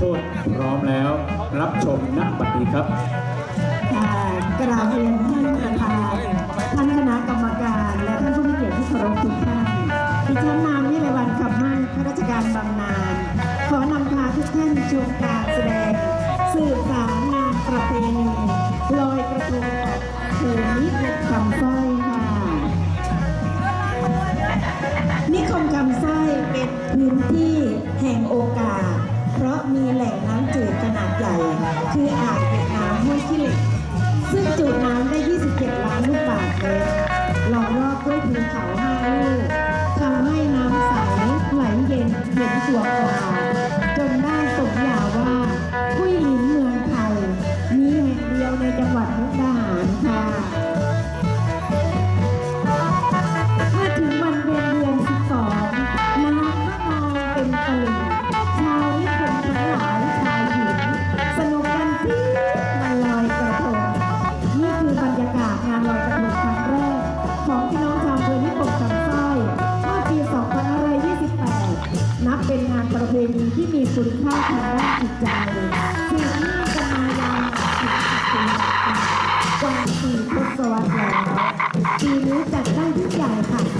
ชตพร้อมแล้ว รับชมณบัดนี้ครับค่ะกราบเรียนท่านประธานท่านคณะกรรมการและท่านผู้มีเกียรติที่เคารพทุกท่านดิฉันนามวิไลวันคำมั่นข้าราชการบำนาญขอนำพาทุกท่านชมการแสดง สืบสารงานประเพณีลอยกระทงเถือนิคมคำสร้อยค่ะนิคมคำสร้อยเป็นพื้นที่แห่งโอกาส เพราะมีแหล่งน้ำจืดขนาดใหญ่ คืออ่าง สุดข้าทางด้านจิตใจสืบเนื่องกันมายาวนานสิบปีกว่าสี่ทศวรรษแล้วปีนี้จัดได้ที่งใหญ่ค่ะ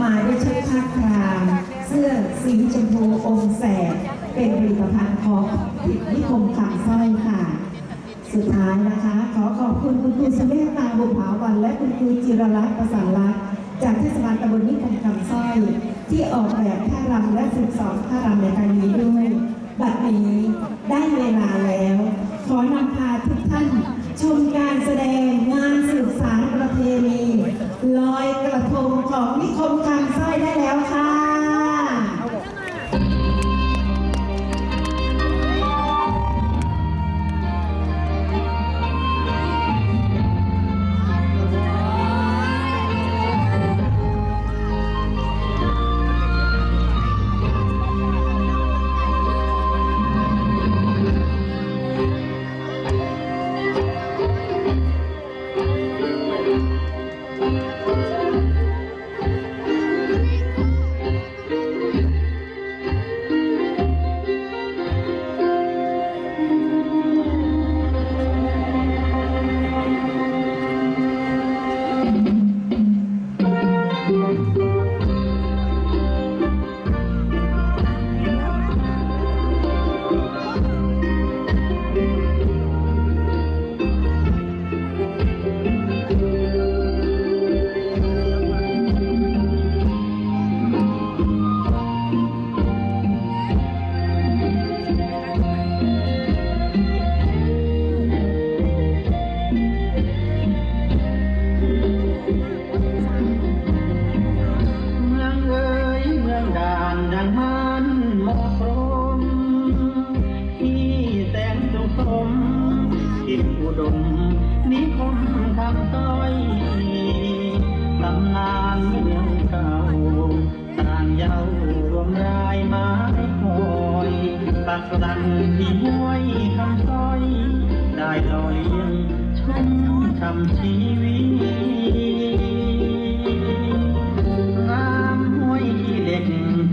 มาด้วยชุดผ้าคราม เสื้อสีชมพูองแสงเป็นผลิตภัณฑ์ของนิคมคำสร้อยค่ะ สุดท้ายนะคะ ขอขอบคุณคุณครูสเมตาบุภาวันและคุณครูจิรลักษณ์ประสานลักษณ์จากเทศบาลตำบลนิคมคำสร้อย ที่ออกแบบท่ารำและฝึกสอนท่ารำในการนี้ด้วย บัดนี้ได้เวลาแล้ว ขอนำพาทุกท่าน ชมการแสดงงานสืบสารประเพณีลอยกระทงของนิคมคำสร้อยได้แล้วค่ะ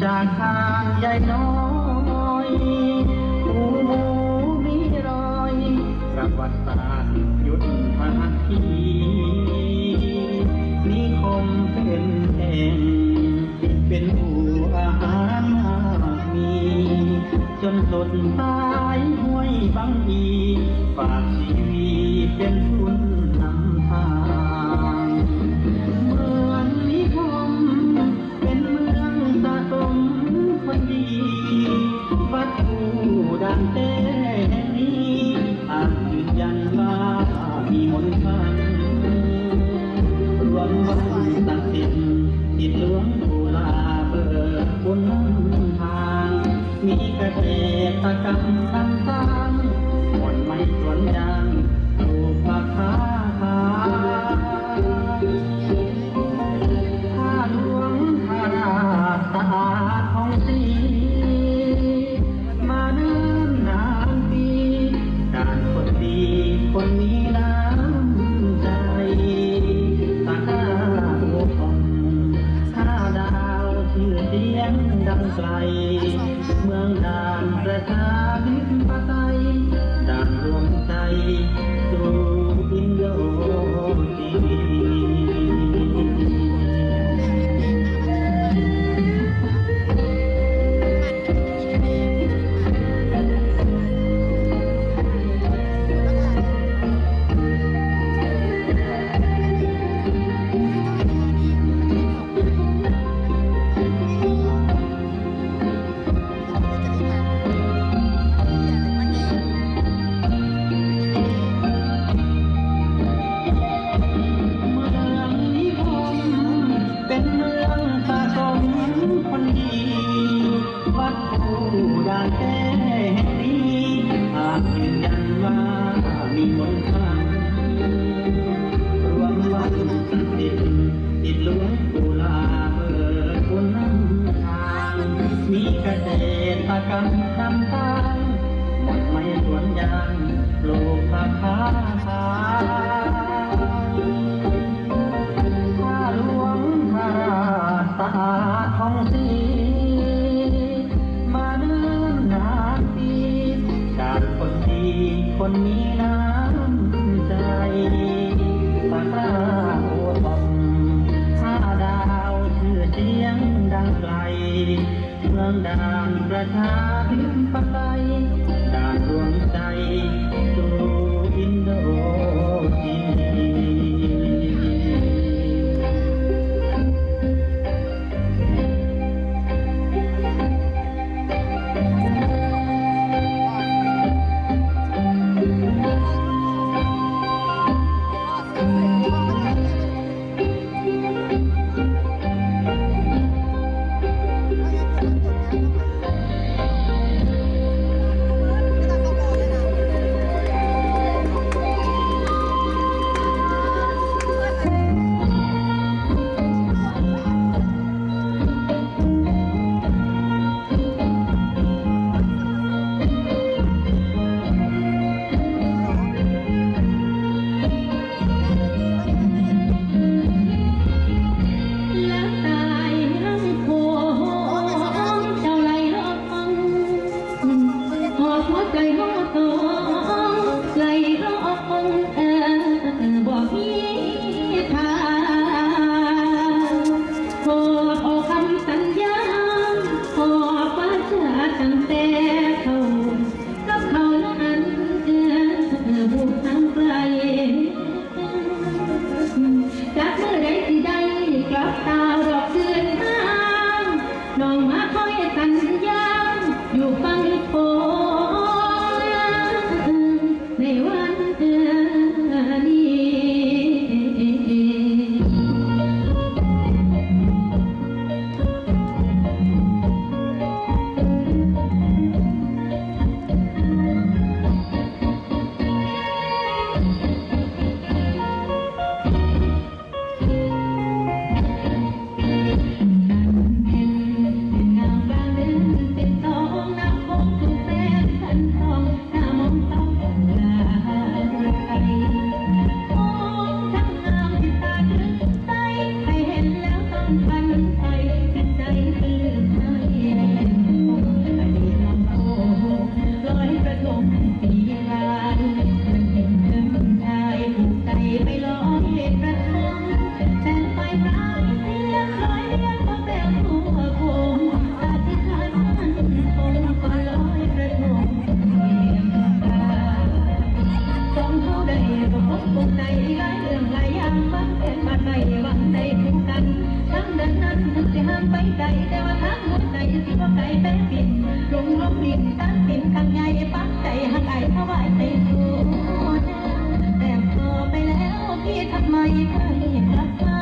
จากทางใหญ่น้อยหูหมูมีรอยประวัติศาสตร์ยุทธหักทีนิคมเป็นแห่งเป็นหูอาหารมี จนสดสา down the town. คนใจไหลเรื่องไหยังมันเป็นบานใหวังใจคู่กันทั้งนั้นนั้นมันจะห้ามไปไกแต่ว่าทาหัวใจสิว่าไกลแป้ปิ่นลงลงปิ่นตั้งปิ่นางใหปักใจหักไก่ถวายใจสูแต่พอไปแล้วพี่ทำไมเพื่อรักษา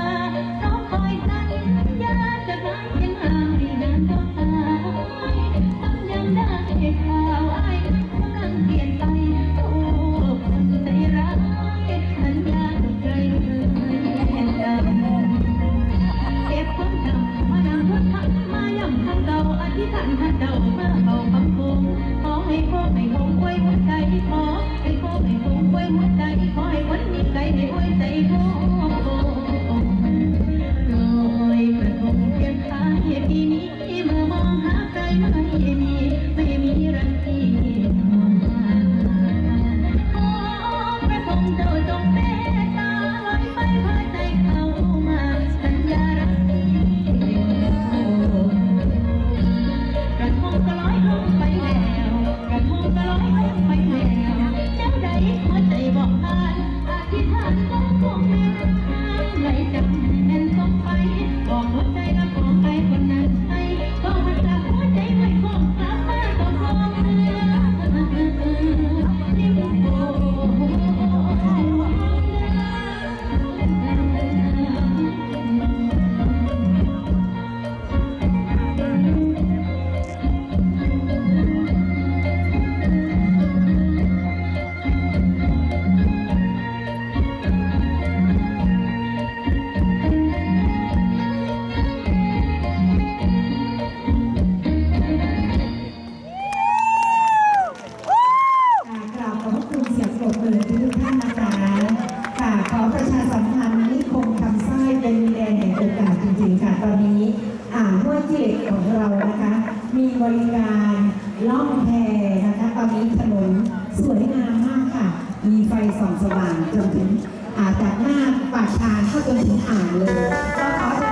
นี้ถนนสวยงามมากค่ะ มีไฟส่องสว่างจนถึงอาจากหน้าปากทางเข้าจนถึงอ่างเลยก็ขอ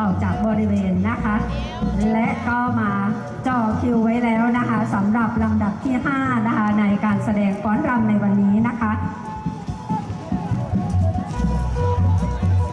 ออกจากบริเวณนะคะ และก็มาจ่อคิวไว้แล้วนะคะสำหรับลำดับที่ 5 นะคะในการแสดงฟ้อนรำในวันนี้นะคะ